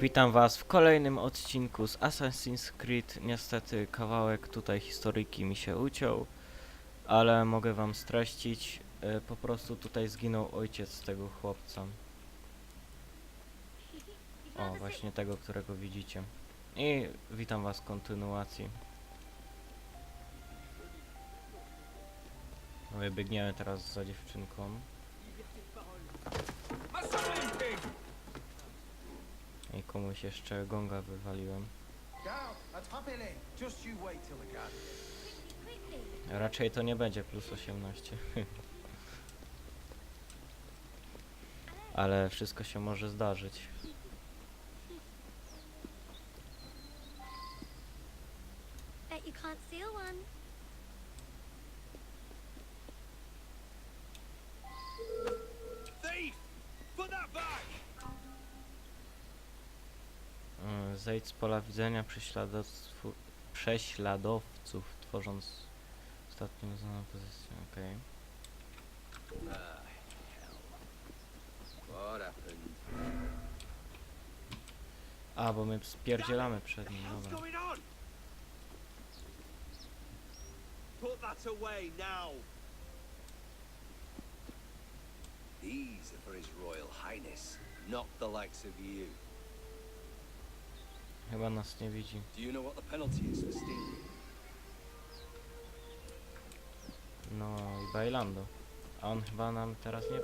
Witam Was w kolejnym odcinku z Assassin's Creed. Niestety kawałek tutaj historyjki mi się uciął, ale mogę Wam streścić. e, Po prostu tutaj zginął ojciec tego chłopca. O, właśnie tego, którego widzicie. I witam Was w kontynuacji. My biegniemy teraz za dziewczynką. I komuś jeszcze gonga wywaliłem. Raczej to nie będzie plus 18. Ale wszystko się może zdarzyć. Z pola widzenia prześladowców, tworząc ostatnią znaną pozycję. Okej. A, bo my spierdzielamy przed nim, dobra. Put that away now! These are for His Royal Highness, not the likes of you. Chyba nas nie widzi. Do you know what the penalty is for stealing? No i bailando. A on chyba nam teraz nie...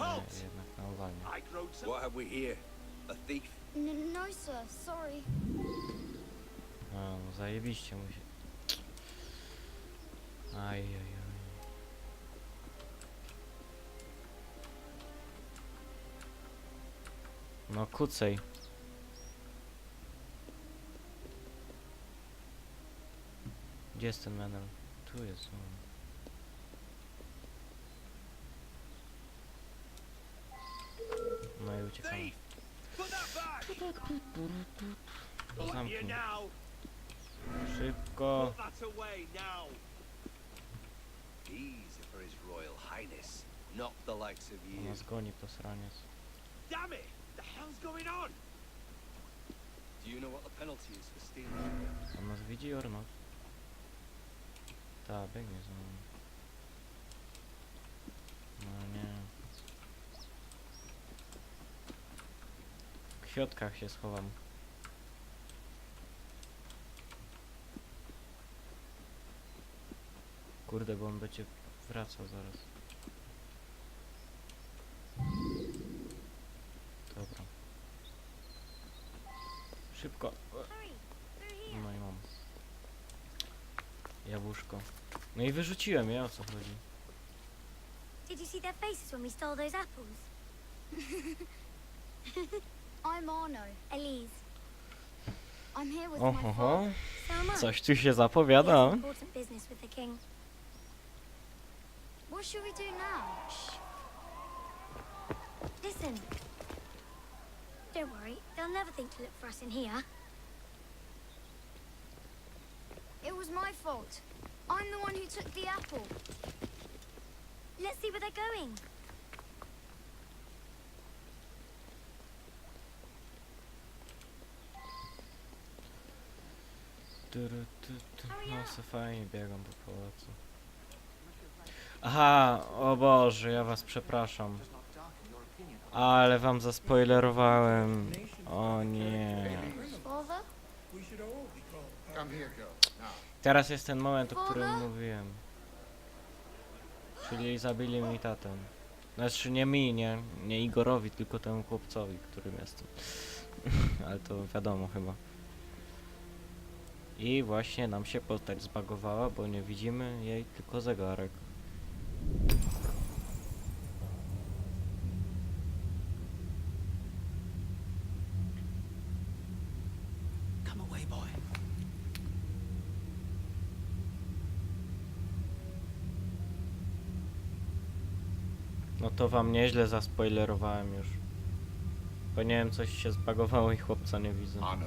Nie, jednak na uwalnie. I growed some. What have we here? A thief? N- no, sir. Sorry. A, no zajebiście mu się... Ajajaj. No kucej. Gdzie jest ten menel? Tu jest on. No i uciekamy. Zamknij. Szybko. Nas goni to sraniec. Damn it! The hell's going on? Do you know what the penalty is for stealing? On nas widzi or not? Ta, biegnie za mną. No nie. W kwiatkach się schowam. Kurde, bo on będzie wracał zaraz. Dobra. Szybko. Hurry. Through here. No i mam. Jabłuszko. No i wyrzuciłem je, o co chodzi. Did you see their faces when we stole those apples? I'm Arno. Elise. I'm here with my father. So am I. coś tu się He has zapowiada. important business with the king. What should we do now? Listen. Don't worry. They'll never think to look for us in here. It was my fault. I'm the one who took the apple. Let's see where they're going. No se fajnie biegam po pałacu. Aha, o Boże, ja was przepraszam. Ale wam zaspoilerowałem. O nie. Father? Come here, girl. Teraz jest ten moment, o którym mówiłem. Czyli zabili mi tatę. Znaczy nie mi, nie, nie Igorowi, tylko temu chłopcowi, którym jestem. Ale to wiadomo chyba. I właśnie nam się postać zbagowała, bo nie widzimy jej, tylko zegarek. To wam nieźle zaspoilerowałem już. Bo nie wiem, coś się zbagowało i chłopca nie widzę. Arno.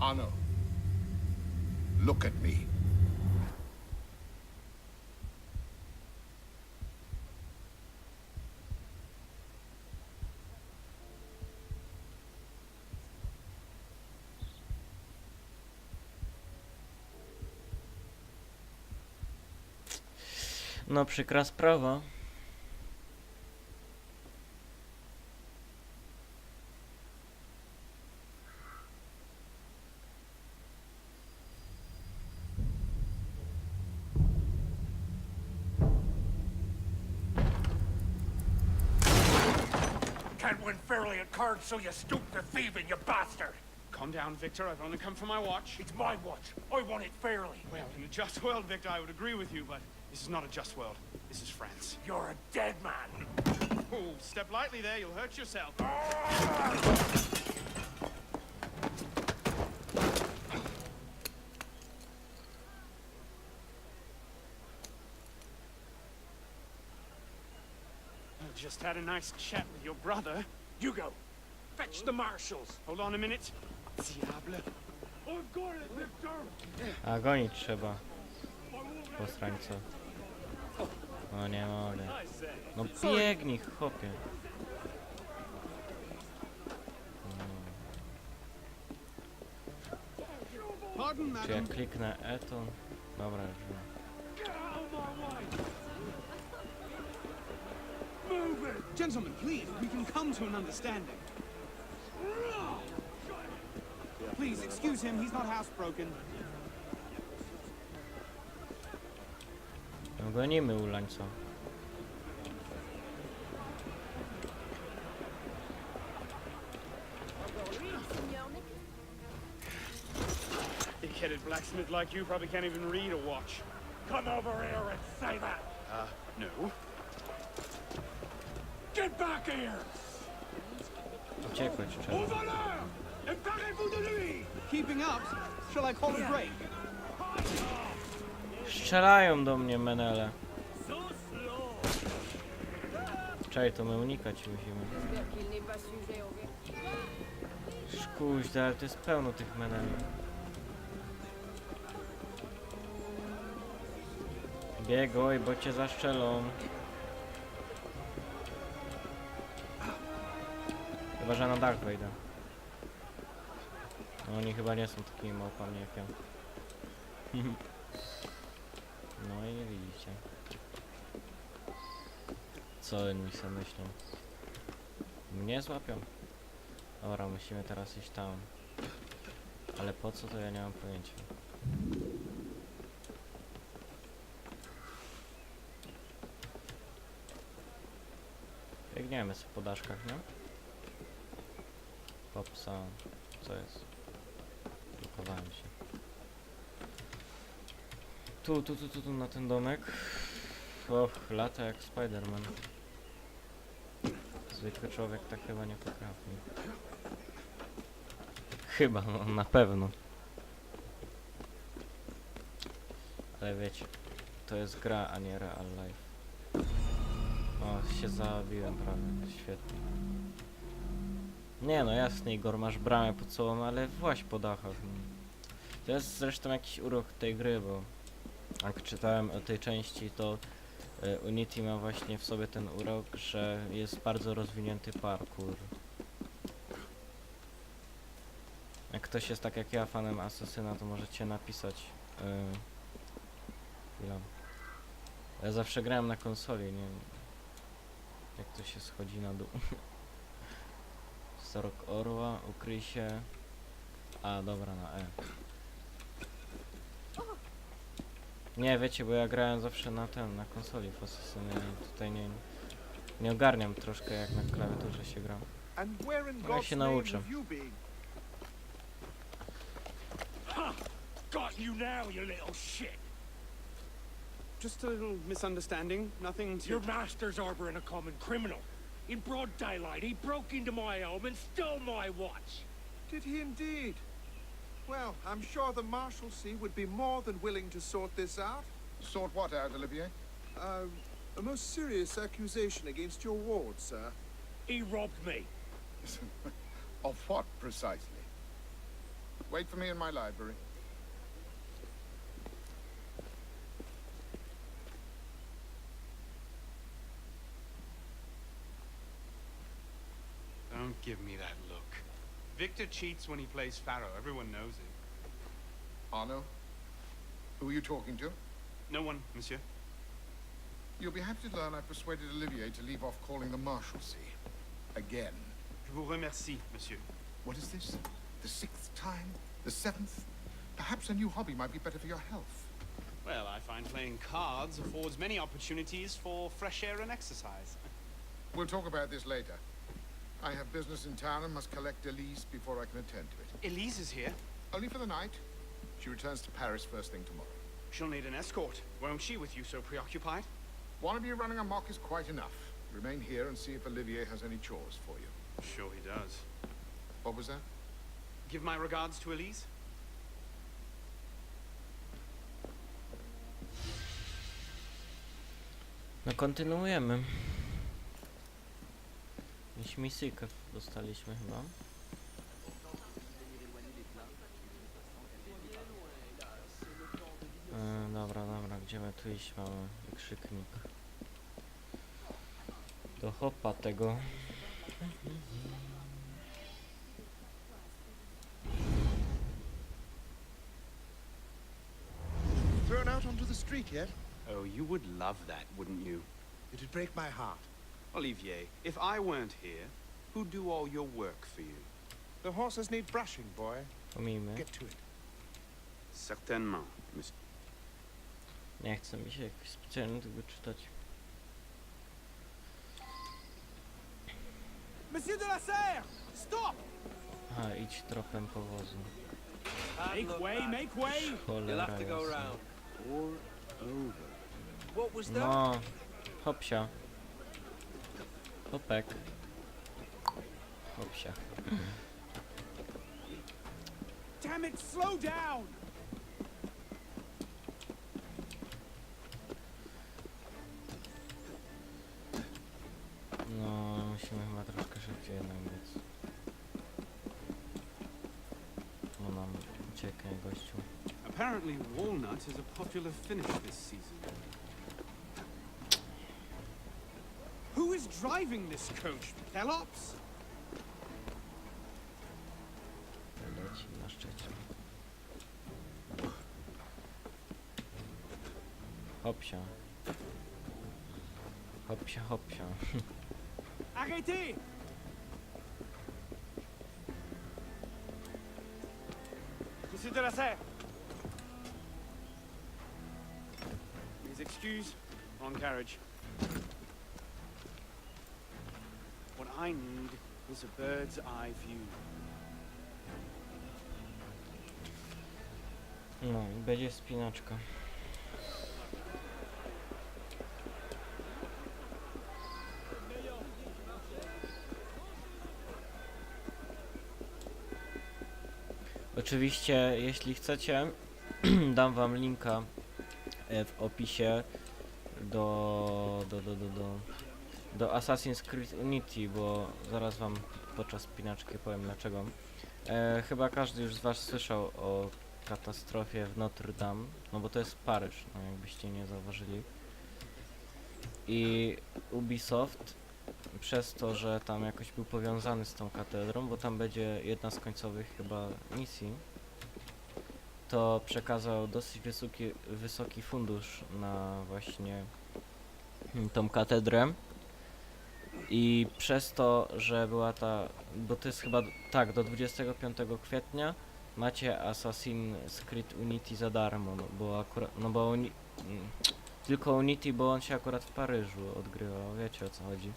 Arno. Look at me. No przykra sprawa. Can't win fairly at cards, so you stoop to thieving, you bastard! Calm down, Victor. I've only come for my watch. It's my watch. I want it fairly. Well, in a just world, Victor, I would agree with you, but this is not a just world. This is France. You're a dead man. Oh, step lightly there. You'll hurt yourself. I just had a nice chat with your brother. You go. Fetch the marshals. Hold on a minute. Diable. I've got it, Victor. A gonić trzeba. Posrańca. O nie mogę. No biegnij, chłopie. Pardon, Czy madam. kliknę E to... Dobra, już wiem. Gentlemen, please, we can come to an understanding. Please, excuse him. He's not housebroken. Gonimy ulańca. Thick-headed blacksmith like you probably can't even read a watch. Come over here and say that. Uh, no. Get back here. Uciekłeś Au trzeba. voleur. Emparez-vous de lui. Keeping up? Shall I call a break? Strzelają do mnie menele. Czekaj, to my unikać musimy. Szkuźda, ale to jest pełno tych meneli. Biegoj, bo cię zaszczelą. Chyba, że na dach wejdę. No oni chyba nie są takimi małpami jak ja. No i widzicie. Co oni sobie myślą? Mnie złapią. Dobra, musimy teraz iść tam. Ale po co to ja nie mam pojęcia. Biegniemy sobie po daszkach, nie? Popsa. Co jest? Blokowałem się. Tu, tu, tu, tu, tu na ten domek. Och, lata jak Spiderman. Zwykły człowiek tak chyba nie potrafi. Chyba, no na pewno. Ale wiecie, to jest gra, a nie real life. O, się zabiłem prawie, świetnie. Nie no, jasne Igor, masz bramę pod sobą, ale właśnie po dachach. No. To jest zresztą jakiś urok tej gry, bo jak czytałem o tej części, to e, Unity ma właśnie w sobie ten urok, że jest bardzo rozwinięty parkour. Jak ktoś jest tak jak ja fanem Asasyna, to możecie napisać. Yy, chwila. Ja zawsze grałem na konsoli, nie jak to się schodzi na dół. Storok Orła, ukryj się. A, dobra, na E. Nie, wiecie, bo ja grałem zawsze na ten, na konsoli w Assassinie i tutaj nie, nie ogarniam troszkę jak na klawiaturze się gra. God's się nauczę. Got you now, you little shit. Just a little misunderstanding. Nothing to... Your master's harboring a common criminal. In broad daylight, he broke into my home and stole my watch. Did he indeed? Well, I'm sure the Marshalsea would be more than willing to sort this out. Sort what out, Olivier? Uh, a most serious accusation against your ward, sir. He robbed me. Of what, precisely? Wait for me in my library. Don't give me that look. Victor cheats when he plays Pharaoh. Everyone knows it. Arno? Who are you talking to? No one, monsieur. You'll be happy to learn I've persuaded Olivier to leave off calling the Marshalsea. Again. Je vous remercie, monsieur. What is this? The sixth time? The seventh? Perhaps a new hobby might be better for your health. Well, I find playing cards affords many opportunities for fresh air and exercise. We'll talk about this later. I have business in town and must collect Elise before I can attend to it. Elise is here. Only for the night. She returns to Paris first thing tomorrow. She'll need an escort. Won't she, with you so preoccupied? One of you running amok is quite enough. Remain here and see if Olivier has any chores for you. Sure he does. What was that? Give my regards to Elise. No kontynuujemy. Jakąś misyjkę dostaliśmy chyba. E, dobra, dobra, gdzie my tu iść mamy? Wykrzyknik. Do hopa tego. Thrown out onto the street yet? Oh, you would love that, wouldn't you? It'd break my heart. Olivier, if I weren't here, who'd do all your work for you? The horses need brushing, boy. Pomijmy. Get to it. Certainement, monsieur. Nie chce mi się jakoś specjalnie tego czytać. Monsieur de la Serre! Stop! Aha, idź tropem powozu. Make way, make way! Cholera jasna. Or over. What was No, hopsia. Hopek. Hopsia. Damn it, slow down! No, musimy chyba troszkę szybciej jednak biec. No nam ucieknie gościu. Apparently, walnut is a popular finish this season. Driving this coach? Pelops? Leci na szczycie. Hopsia. Hopsia, hopsia. Arrêtez! Monsieur de la Serre! Please excuse. On carriage. I need is a bird's eye view. No i będzie spinaczka. Oczywiście, jeśli chcecie, dam wam linka e, w opisie do, do, do, do, do, do Assassin's Creed Unity, bo zaraz wam podczas spinaczki powiem dlaczego. E, chyba każdy już z was słyszał o katastrofie w Notre Dame, no bo to jest Paryż, no jakbyście nie zauważyli. I Ubisoft przez to, że tam jakoś był powiązany z tą katedrą, bo tam będzie jedna z końcowych chyba misji, to przekazał dosyć wysoki, wysoki fundusz na właśnie tą katedrę. I przez to, że była ta, bo to jest chyba, tak, do 25 kwietnia macie Assassin's Creed Unity za darmo, no bo akurat, no bo uni, mm, tylko Unity, bo on się akurat w Paryżu odgrywał, wiecie o co chodzi.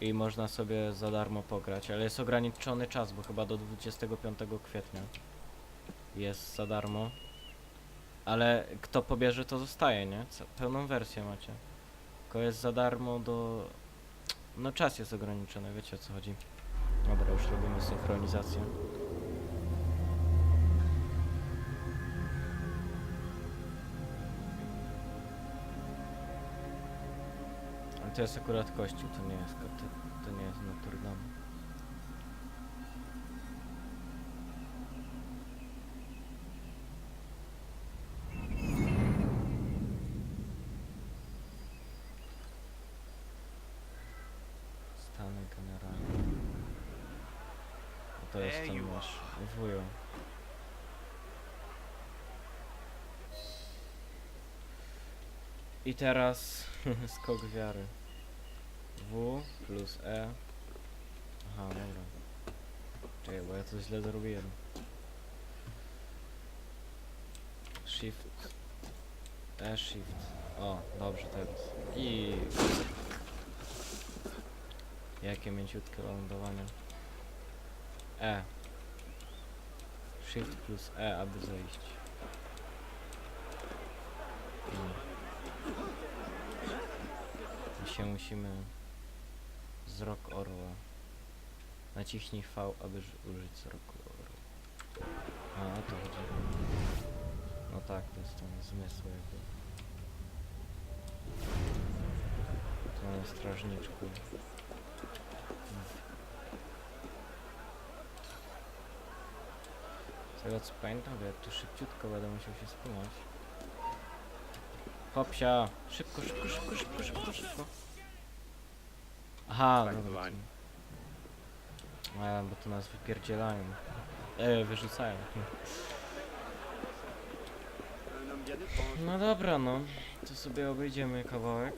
I można sobie za darmo pograć, ale jest ograniczony czas, bo chyba do 25 kwietnia jest za darmo. Ale kto pobierze, to zostaje, nie? Pełną wersję macie. Tylko jest za darmo do... No czas jest ograniczony, wiecie o co chodzi. Dobra, już robimy synchronizację. Ale to jest akurat kościół, to nie jest, to, to nie jest Notre Dame. Stany generalne. A to jest There ten you nasz wujo. I teraz skok wiary. W plus E. Aha, dobra. Czekaj, bo ja coś źle zrobiłem. Shift. E, shift. O, dobrze teraz. I... Jakie mięciutkie lądowanie. E. Shift plus E, aby zejść. I się musimy... Wzrok orła. Naciśnij V, aby użyć wzroku orła. A, o to chodzi. No tak, to jest ten zmysł jakby. Tu mamy strażniczku. Z tego co pamiętam, to ja tu szybciutko będę musiał się spinać. Hopsia! Szybko, szybko, szybko, szybko, szybko, szybko. Aha, Tak, dobra. zwań. to- A, bo to nas wypierdzielają. E, wyrzucają. No dobra, no. To sobie obejdziemy kawałek.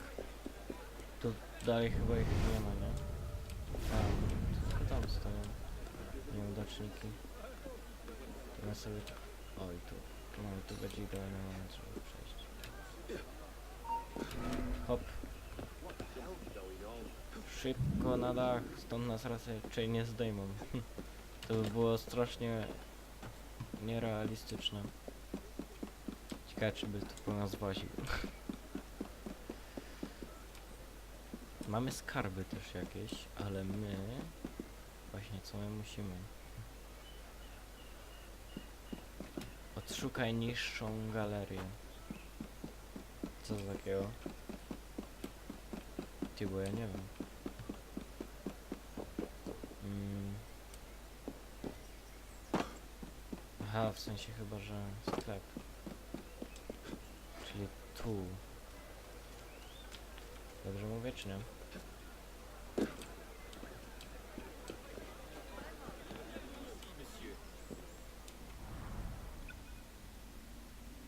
Tu dalej chyba ich nie ma, nie? A, tylko tam stoją. Nieudaczniki. Teraz sobie... Oj, tu. No i tu będzie idealny moment, żeby przejść. Hop. Szybko na dach, stąd nas raczej nie zdejmą. to by było strasznie nierealistyczne. Ciekawe, czy by to po nas właził. Mamy skarby też jakieś, ale my... Właśnie co my musimy? Odszukaj niższą galerię. Co za takiego? Ty, bo ja nie wiem. Aha, w sensie chyba, że sklep. Czyli tu. Dobrze mówię, czy nie?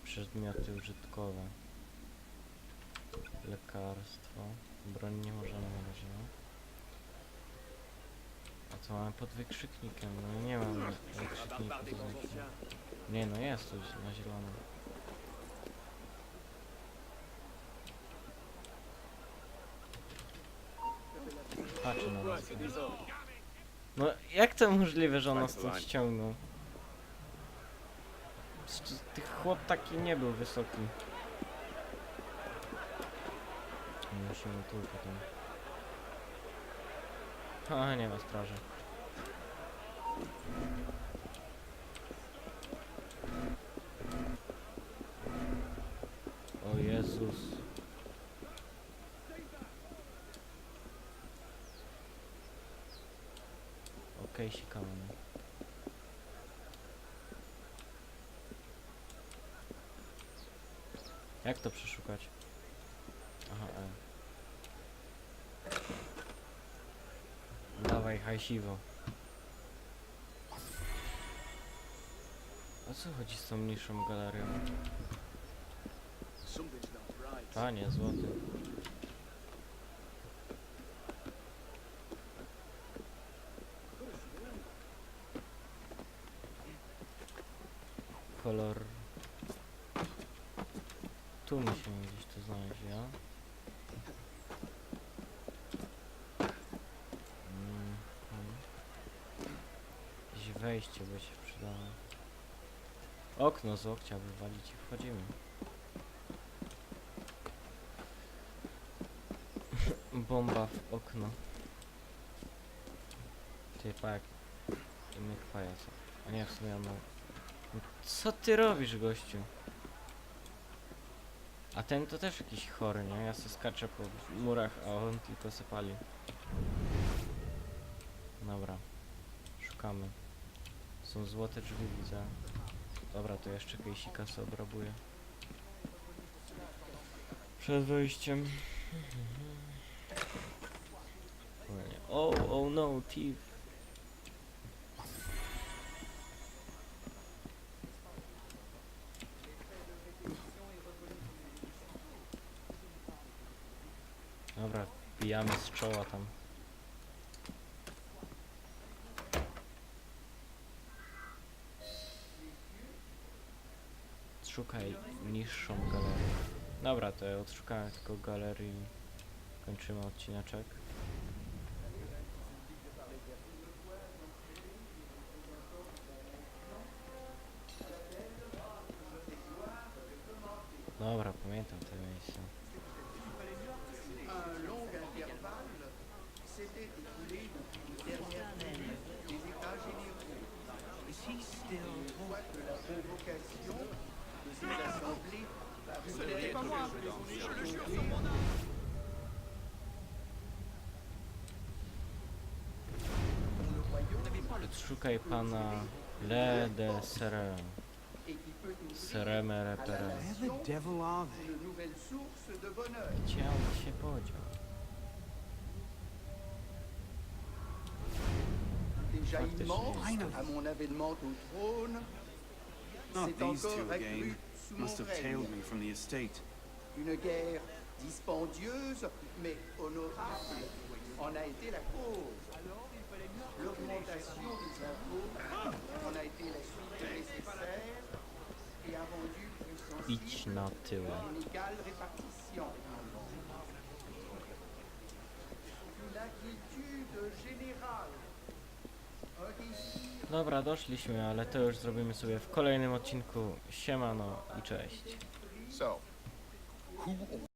Przedmioty użytkowe. Lekarstwo. Broń nie możemy na razie. A co mamy pod wykrzyknikiem? No nie mam wykrzyknika. Nie no jest coś na zielono. Patrzy na nas. No jak to możliwe, że on nas stąd ściągnął? Tych chłop taki nie był wysoki. Musimy tu potem. A, nie ma straży. O Jezus. Okej, sikamy. Jak to przeszukać? Aha, e. Dawaj, hajsiwo. O co chodzi z tą mniejszą galerią? Panie, złoty. Kolor... Tu musimy gdzieś to znaleźć, ja? Mhm. Jakieś wejście by się przydało. Okno z łokcia wywalić i wchodzimy. Bomba w okno. Ty pak. I. A nie, w sumie. No Co ty robisz, gościu? A ten to też jakiś chory, nie? Ja se skaczę po murach, a on tylko se pali. Dobra. Szukamy. Są złote drzwi, widzę. Dobra, to jeszcze kejsika sobie obrabuję. Przed wejściem. O. Oh, oh no, thief. Wbijamy z czoła tam. Szukaj niższą galerię. Dobra, to ja odszukałem tylko galerii. Kończymy odcineczek. Szukaj pana Lede Serem. Serem Repere. Gdzie on się podział? déjà immense à mon avènement au trône, s'est encore accrue sous mon règne. Une guerre dispendieuse, mais honorable, en a été la cause. L'augmentation des impôts en a été la suite nécessaire et a rendu plus Idź na tyłę. une égale répartition. Une inquiétude générale. Dobra, doszliśmy, ale to już zrobimy sobie w kolejnym odcinku. Siemano i cześć. So,